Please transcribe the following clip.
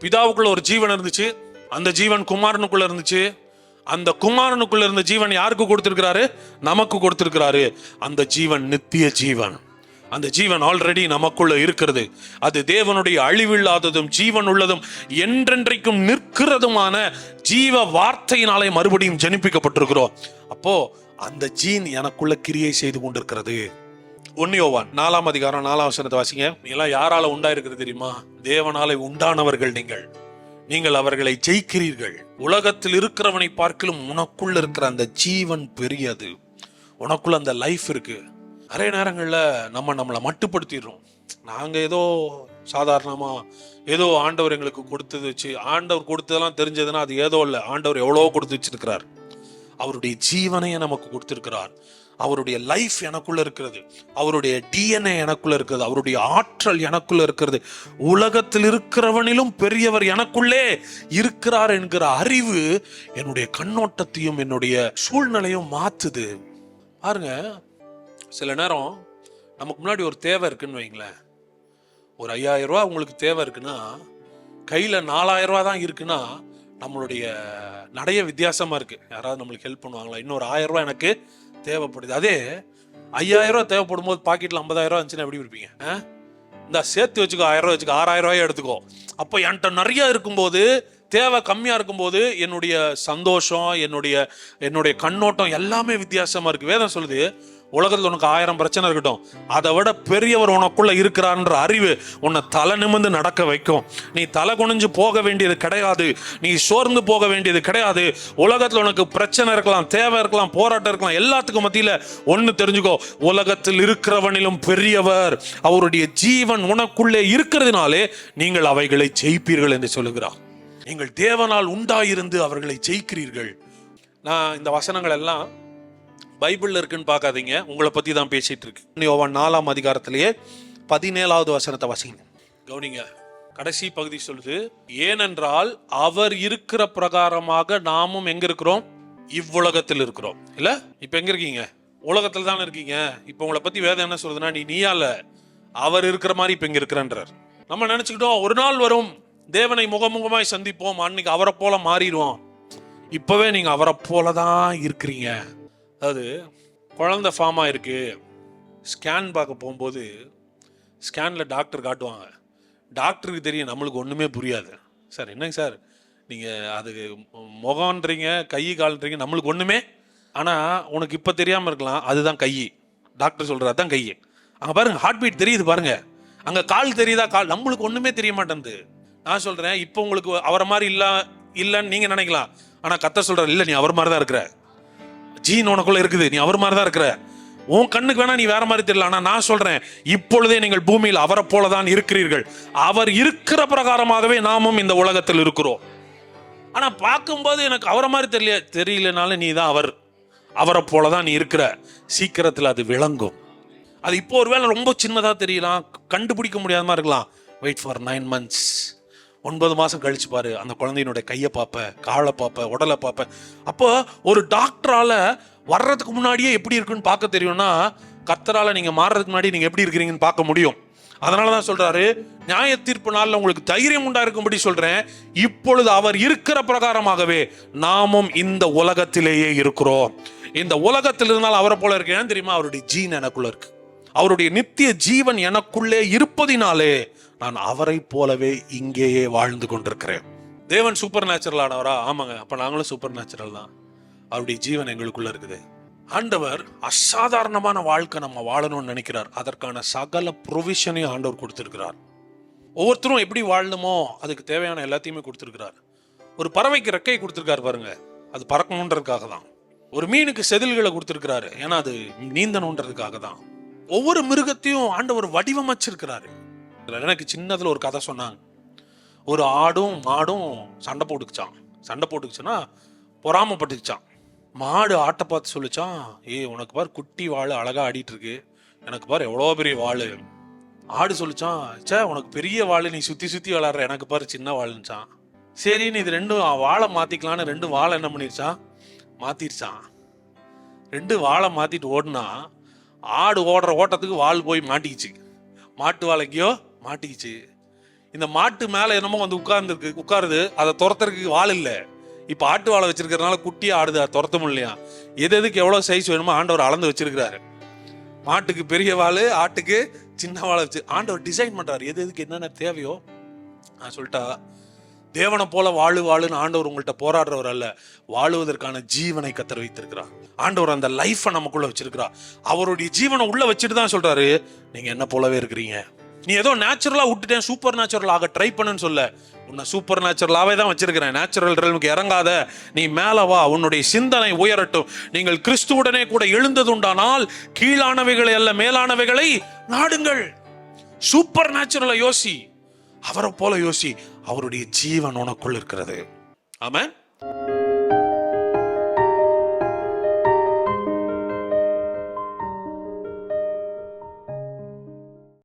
பிதாவுக்குள்ள ஒரு ஜீவன் இருந்துச்சு. அந்த ஜீவன் குமாரனுக்குள்ள இருந்துச்சு. அந்த குமாரனுக்குள்ள இருந்த ஜீவன் யாருக்கு கொடுத்திருக்கிறாரு? நமக்கு கொடுத்திருக்கிறாரு. அந்த ஜீவன் நித்திய ஜீவன். அந்த ஜீவன் ஆல்ரெடி நமக்குள்ள இருக்கிறது. அது தேவனுடைய அழிவில்லாததும் ஜீவன் உள்ளதும் என்றென்றைக்கும் நிற்கிறதுமான ஜீவ வார்த்தையினாலே மறுபடியும் ஜனிப்பிக்கப்பட்டிருக்கிறோம். அப்போ அந்த ஜீன் எனக்குள்ள கிரியை செய்து கொண்டிருக்கிறது. ஒன்னியோவான் நாலாம் அதிகாரம் நாலாம் வசனத்தை வாசிங்க. எல்லாம் யாரால உண்டாயிருக்கிறது தெரியுமா? தேவனாலே உண்டானவர்கள் நீங்கள். நீங்கள் அவர்களை ஜெயிக்கிறீர்கள். உலகத்தில் இருக்கிறவனை பார்க்கலும் உனக்குள்ள இருக்கிற அந்த ஜீவன் பெரியது. உனக்குள்ள அந்த லைஃப் இருக்கு. நிறைய நேரங்களில் நம்ம நம்மளை மட்டுப்படுத்திடுறோம். நாங்கள் ஏதோ சாதாரணமாக ஏதோ ஆண்டவர் எங்களுக்கு கொடுத்தது வச்சு ஆண்டவர் கொடுத்ததெல்லாம் தெரிஞ்சதுன்னா அது ஏதோ இல்லை. ஆண்டவர் எவ்வளவோ கொடுத்து வச்சிருக்கிறார். அவருடைய ஜீவனையை நமக்கு கொடுத்திருக்கிறார். அவருடைய லைஃப் எனக்குள்ள இருக்கிறது. அவருடைய டிஎன்ஏ எனக்குள்ள இருக்கிறது. அவருடைய ஆற்றல் எனக்குள்ள இருக்கிறது. உலகத்தில் இருக்கிறவனிலும் பெரியவர் எனக்குள்ளே இருக்கிறார் என்கிற அறிவு என்னுடைய கண்ணோட்டத்தையும் என்னுடைய சூழ்நிலையும் மாத்துது. பாருங்க சில நேரம் நமக்கு முன்னாடி ஒரு தேவை இருக்குன்னு வைங்களேன். ஒரு ஐயாயிரம் ரூபா உங்களுக்கு தேவை இருக்குன்னா கையில நாலாயிரம் ரூபா தான் இருக்குன்னா நம்மளுடைய நடைய வித்தியாசமாக இருக்குது யாராவது நம்மளுக்கு ஹெல்ப் பண்ணுவாங்களா? இன்னொரு ஆயிரம் ரூபா எனக்கு தேவைப்படுது. அதே ஐயாயிரம் ரூபா தேவைப்படும் போது பாக்கெட்டில் ஐம்பதாயிரம் ரூபா இருந்துச்சுன்னா எப்படி இருப்பீங்க? இந்த சேர்த்து வச்சுக்கோ ஆயிரம் ரூபா வச்சுக்கோ ஆறாயிரம் ரூபாய் எடுத்துக்கோ. அப்போ என்கிட்ட நிறைய இருக்கும்போது தேவை கம்மியாக இருக்கும்போது என்னுடைய சந்தோஷம் என்னுடைய என்னுடைய கண்ணோட்டம் எல்லாமே வித்தியாசமாக இருக்குது வேதம் சொல்லுது உலகத்தில் உனக்கு ஆயிரம் பிரச்சனை இருக்கட்டும். அதை விட பெரியவர் உனக்குள்ள இருக்கிறார்ன்ற அறிவு உன்னை தலை நிமிர்ந்து நடக்க வைக்கும். நீ தலை குனிஞ்சு போக வேண்டியது கிடையாது. நீ சோர்ந்து போக வேண்டியது கிடையாது. உலகத்தில் உனக்கு பிரச்சனை இருக்கலாம் தேவை இருக்கலாம் போராட்டம் இருக்கலாம் எல்லாத்துக்கும் மத்தியில் ஒன்று தெரிஞ்சுக்கோ. உலகத்தில் இருக்கிறவனிலும் பெரியவர் அவருடைய ஜீவன் உனக்குள்ளே இருக்கிறதுனாலே நீங்கள் அவைகளை ஜெயிப்பீர்கள் என்று சொல்லுகிறார். நீங்கள் தேவனால் உண்டாயிருந்து அவர்களை ஜெயிக்கிறீர்கள். நான் இந்த வசனங்கள் எல்லாம் பைபிள்ல இருக்குன்னு பார்க்காதீங்க. உங்களை பத்தி தான் பேசிட்டு இருக்கு. யோவான் நாலாம் அதிகாரத்திலேயே பதினேழாவது வசனத்தை வசிங்க. கவுனிங்க. கடைசி பகுதி சொல்லுது ஏனென்றால் அவர் இருக்கிற பிரகாரமாக நாமும் எங்க இருக்கிறோம்? இவ்வுலகத்தில் இருக்கிறோம். இல்ல? இப்ப எங்க இருக்கீங்க? உலகத்தில் தானே இருக்கீங்க. இப்ப உங்களை பத்தி வேதம் என்ன சொல்றதுன்னா நீ நீயால அவர் இருக்கிற மாதிரி இப்ப இங்க இருக்கிறன்றார். நம்ம நினைச்சுக்கிட்டோம் ஒரு நாள் வரும் தேவனை முகமுகமாய் சந்திப்போம். அன்னைக்கு அவரை போல மாறிடுவோம். இப்பவே நீங்க அவரை போல தான் இருக்கிறீங்க. அதாவது குழந்தை ஃபார்ம் இருக்குது ஸ்கேன் பார்க்க போகும்போது ஸ்கேனில் டாக்டர் காட்டுவாங்க. டாக்டருக்கு தெரியும் நம்மளுக்கு ஒன்றுமே புரியாது. சார் என்னங்க சார்? நீங்கள் அது முகம்ன்றீங்க கை கால்ன்றீங்க நம்மளுக்கு ஒன்றுமே ஆனால் உனக்கு இப்போ தெரியாமல் இருக்கலாம் அதுதான் கை. டாக்டர் சொல்கிறது தான் கை. அங்கே பாருங்கள் ஹார்ட் பீட் தெரியுது பாருங்கள் அங்கே கால் தெரியுதா? கால். நம்மளுக்கு ஒன்றுமே தெரிய மாட்டேங்குது நான் சொல்கிறேன் இப்போ உங்களுக்கு அவரை மாதிரி இல்லை இல்லைன்னு நீங்கள் நினைக்கலாம். ஆனால் கத்த சொல்கிறார் இல்லை நீ அவர் மாதிரி தான் இருக்கிற. ஜீன் உனக்குள்ள இருக்குது. நீ அவர் மாதிரி தான் இருக்கிற. உன் கண்ணுக்கு வேணா நீ வேற மாதிரி தெரியல. ஆனா நான் சொல்றேன் இப்பொழுதே நீங்கள் பூமியில் அவரை போல தான் இருக்கிறீர்கள். அவர் இருக்கிற பிரகாரமாகவே நாமும் இந்த உலகத்தில் இருக்கிறோம். ஆனா பார்க்கும்போது எனக்கு அவரை மாதிரி தெரியல தெரியலனாலும் நீ தான் அவர். அவரை போல தான் நீ இருக்கிற. சீக்கிரத்தில் அது விளங்கும். அது இப்போ ஒருவேளை ரொம்ப சின்னதாக தெரியலாம். கண்டுபிடிக்க முடியாத மாதிரி இருக்கலாம். வெயிட் ஃபார் நைன் மந்த்ஸ் ஒன்பது மாதம் கழிச்சு பாரு அந்த குழந்தையினுடைய கையை பார்ப்ப காலை பார்ப்ப உடலை பார்ப்ப. அப்போ ஒரு டாக்டரால வர்றதுக்கு முன்னாடியே எப்படி இருக்குன்னு பார்க்க தெரியும்னா கர்த்தரால நீங்க மாறுறதுக்கு முன்னாடி நீங்க எப்படி இருக்கிறீங்கன்னு பார்க்க முடியும். அதனால தான் சொல்றாரு நியாய தீர்ப்பு நாளில் உங்களுக்கு தைரியம் உண்டா இருக்கும்படி சொல்றேன். இப்பொழுது அவர் இருக்கிற பிரகாரமாகவே நாமும் இந்த உலகத்திலேயே இருக்கிறோம். இந்த உலகத்தில் இருந்தால் அவரை போல இருக்கேன். தெரியுமா? அவருடைய ஜீன் எனக்குள்ள இருக்கு. அவருடைய நித்திய ஜீவன் எனக்குள்ளே இருப்பதினாலே நான் அவரை போலவே இங்கேயே வாழ்ந்து கொண்டிருக்கிறேன். தேவன் சூப்பர் நேச்சுரல் ஆனவரா? ஆமாங்க. அப்ப நாங்களும் சூப்பர் நேச்சுரல் தான். அவருடைய ஜீவன் எங்களுக்குள்ள இருக்குது. ஆண்டவர் அசாதாரணமான வாழ்க்கை நம்ம வாழணும்னு நினைக்கிறார். அதற்கான சகல ப்ரொவிஷனையும் ஆண்டவர் கொடுத்திருக்கிறார். ஒவ்வொருத்தரும் எப்படி வாழணுமோ அதுக்கு தேவையான எல்லாத்தையுமே கொடுத்துருக்கிறார். ஒரு பறவைக்கு ரெக்கை கொடுத்துருக்காரு பாருங்க. அது பறக்கணுன்றதுக்காக தான். ஒரு மீனுக்கு செதில்களை கொடுத்துருக்கிறாரு. ஏன்னா அது நீந்தணுன்றதுக்காக தான். ஒவ்வொரு மிருகத்தையும் ஆண்டவர் வடிவமைச்சிருக்கிறாரு. எனக்கு சின்னதுல ஒரு கதை சொன்னாங்க. ஒரு ஆடும் மாடும் சண்டை போட்டுக்குச்சான் சண்டை போட்டுக்குச்சுன்னா பொறாமப்பட்டுக்குச்சான் மாடு ஆட்டை பார்த்து சொல்லிச்சான் ஏய் உனக்கு பார் குட்டி வாள் அழகா ஆடிட்டு இருக்கு எனக்கு பார் எவ்வளோ பெரிய வாள். ஆடு சொல்லிச்சான் ச்சே உனக்கு பெரிய வாள் நீ சுத்தி சுத்தி விளாட்ற எனக்கு பாரு சின்ன வாளுன்னுச்சான் சரின்னு இது ரெண்டும் வாழை மாத்திக்கலான்னு ரெண்டு வாழை என்ன பண்ணிருச்சான் மாத்திருச்சான் ரெண்டு வாழை மாத்திட்டு ஓடுனா ஆடு ஓடுற ஓட்டத்துக்கு வால் போய் மாட்டிக்கிச்சு. மாட்டு வாழைக்கையோ மாட்டிக்கிச்சு. இந்த மாட்டு மேலே என்னமோ வந்து உட்கார்ந்துருக்கு உட்காருது. அதை துரத்துறதுக்கு வாள் இல்லை. இப்போ ஆட்டு வாழை வச்சிருக்கிறதுனால குட்டியா ஆடுது அதை துரத்த முடியலையா? எது எதுக்கு எவ்வளோ சைஸ் வேணுமோ ஆண்டவர் அளந்து வச்சிருக்கிறாரு. மாட்டுக்கு பெரிய வாள் ஆட்டுக்கு சின்ன வாழை வச்சு ஆண்டவர் டிசைன் பண்ணுறாரு எது எதுக்கு என்னென்ன தேவையோ நான் சொல்லிட்டா தேவனை போல வாழு வாழுன்னு ஆண்டவர் உங்கள்கிட்ட போராடுறவர் அல்ல. வாழுவதற்கான ஜீவனை கத்தர் வைத்திருக்கிறார். ஆண்டவர் அந்த லைஃபை நமக்குள்ள வச்சிருக்கிறார். அவருடைய ஜீவனை உள்ள வச்சுட்டு தான் சொல்றாரு நீங்க என்ன போலவே இருக்கிறீங்க? நீ ஏதோ நேச்சுரலா விட்டுட்டேன் சூப்பர் நேச்சுரல் ஆக ட்ரை பண்ணுன்னு சொல்ல. உன்னை சூப்பர் நேச்சுரலாகவே தான் வச்சிருக்கிறேன். நேச்சுரல் ரெல்முக்கு இறங்காத. நீ மேலே வா உன்னுடைய சிந்தனை உயரட்டும். நீங்கள் கிறிஸ்துவுடனே கூட எழுந்ததுண்டானால் கீழானவைகளை அல்ல மேலானவைகளை நாடுங்கள். சூப்பர் நேச்சுரலை யோசி. அவரை போல யோசி அவருடைய ஜீவன் உனக்குள் இருக்கிறது. ஆமாம்